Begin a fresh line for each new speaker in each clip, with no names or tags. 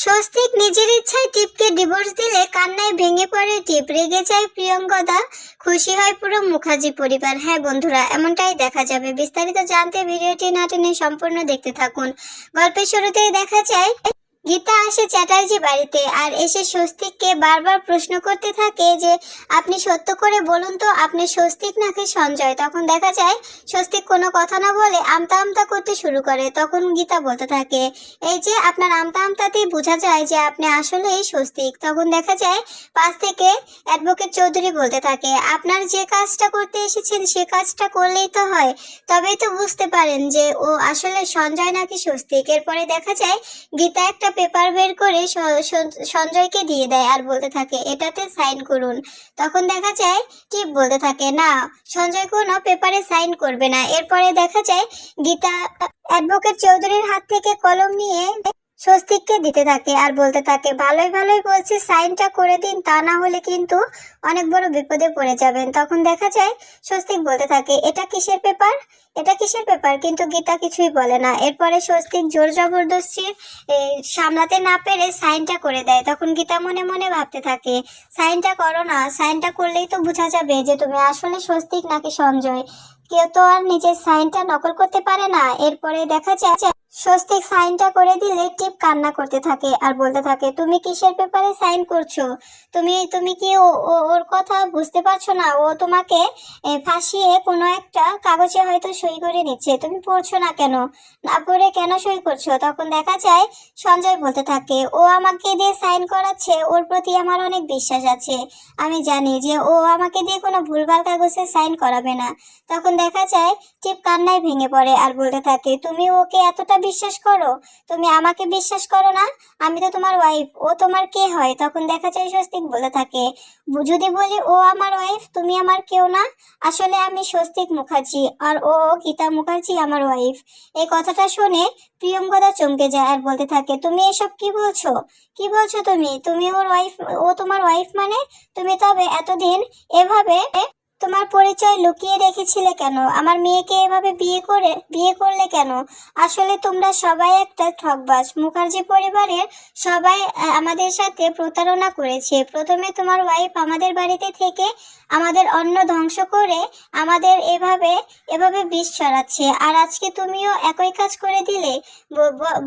স্বস্তিক নিজের ইচ্ছায় টিপকে ডিভোর্স দিলে কান্নায় ভেঙে পড়ে টিপ, রেগে যায় প্রিয়ঙ্গদা, খুশি হয় পুরো মুখার্জি পরিবার। হ্যাঁ বন্ধুরা, এমনটাই দেখা যাবে। বিস্তারিত জানতে ভিডিওটি না সম্পূর্ণ দেখতে থাকুন। গল্পের শুরুতেই দেখা যায় গীতা আসে চ্যাটার্জি বাড়িতে আর এসে স্বস্তিককে বারবার প্রশ্ন করতে থাকে যে, আপনি সত্য করে বলুন তো, আপনি স্বস্তিক নাকি সঞ্জয়? তখন দেখা যায়, স্বস্তিক কোনো কথা না বলে আমতা আমতা করতে শুরু করে। তখন গীতা বলতে থাকে, এই যে আপনার আমতা আমতাতেই বোঝা যায় যে আপনি আসলেই স্বস্তিক। তখন দেখা যায়, পাশ থেকে অ্যাডভোকেট চৌধুরী বলতে থাকে, আপনার যে কাজটা করতে এসেছেন, সে কাজটা করলেই তো হয়। তবেই তো বুঝতে পারেন যে, ও আসলে সঞ্জয় নাকি স্বস্তিক? এরপরে দেখা যায়, গীতা একটা পেপার বের করে সঞ্জয়কে দিয়ে দেয় আর বলতে থাকে, এটাতে সাইন করুন। তখন দেখা যায় টিপ বলতে থাকে, না, সঞ্জয় কোনো পেপারে সাইন করবে না। এরপরে দেখা যায়, গীতা অ্যাডভোকেট চৌধুরীর হাত থেকে কলম নিয়ে স্বস্তিককে দিতে থাকে আর বলতে থাকে, ভালোই ভালোই বলছি, সাইনটা করে দিন, তা না হলে কিন্তু অনেক বড় বিপদে পড়ে যাবেন। তখন দেখা যায়, স্বস্তিক বলতে থাকে, এটা কিসের পেপার? এটা কিসের পেপার? কিন্তু গীতা কিছুই বলে না। এরপরে স্বস্তিক জোর জবরদস্তি সামলাতে না পেরে সাইনটা করে দেয়। তখন গীতা মনে মনে ভাবতে থাকে, সাইনটা করো না, সাইনটা করলেই তো বোঝা যাবে যে তুমি আসলে স্বস্তিক নাকি সঞ্জয়? কেউ তো আর নিজের সাইনটা নকল করতে পারে না। এরপরে দেখা যায় স্বস্তিক সাইনটা করে দিলে টিপ কান্না করতে থাকে আর বলতে থাকে, তুমি কিসের পেপারে সাইন করছ? তুমি তুমি কি ওর কথা বুঝতে পারছ না? ও তোমাকে ফাঁসিয়ে কোনো একটা কাগজে হয়তো সই করে নিচ্ছে। তুমি পড়ছো না কেন? না পড়ে কেন সই করছ? তখন দেখা যায় সঞ্জয় বলতে থাকে, ও আমাকে দিয়ে সাইন করাচ্ছে, ওর প্রতি আমার অনেক বিশ্বাস আছে। আমি জানি যে ও আমাকে দিয়ে কোনো ভুলভাল কাগজে সাইন করাবে না। তখন দেখা যায় টিপ কান্নায় ভেঙে পড়ে আর বলতে থাকে, তুমি ওকে এতটা বিশ্বাস করো? তুমি আমাকে বিশ্বাস করো না? আমি তো তোমার ওয়াইফ ও তোমার কে হয়? তখন দেখা যায় স্বস্তিক বলে থাকে যদি বলি ও আমার ওয়াইফ তুমি আমার কেউ না? আসলে আমি স্বস্তিক মুখার্জি আর ও গীতা মুখার্জি আমার ওয়াইফ এই কথাটা শুনে প্রিয়ঙ্কদা চমকে যায় আর বলতে থাকে, তুমি এসব কি বলছো? কি বলছো তুমি? তুমি ওর ওয়াইফ ও তোমার ওয়াইফ মানে? তুমি তবে এতদিন এভাবে তোমার পরিচয় লুকিয়ে রেখেছিলে কেন? আমার মেয়েকে এভাবে বিয়ে করে, বিয়ে করলে কেন? আসলে তোমরা সবাই একটা ঠকবাজ মুখার্জি পরিবারের সবাই আমাদের সাথে প্রতারণা করেছে। প্রথমে তোমার ওয়াইফ আমাদের বাড়িতে থেকে আমাদের অন্ন ধ্বংস করে আমাদের এভাবে এভাবে বিষ ছড়াচ্ছে। আর আজকে তুমিও একই কাজ করে দিলে?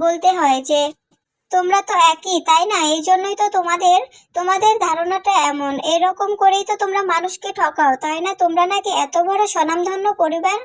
বলতে হয় যে তোমরা তো একই, তাই না? এই জন্যই তো তোমাদের তোমাদের ধারণাটা এমন। এরকম করেই তো তোমরা মানুষকে ঠকাও, তাই না? তোমরা নাকি এত বড় স্বনামধন্য পরিবার?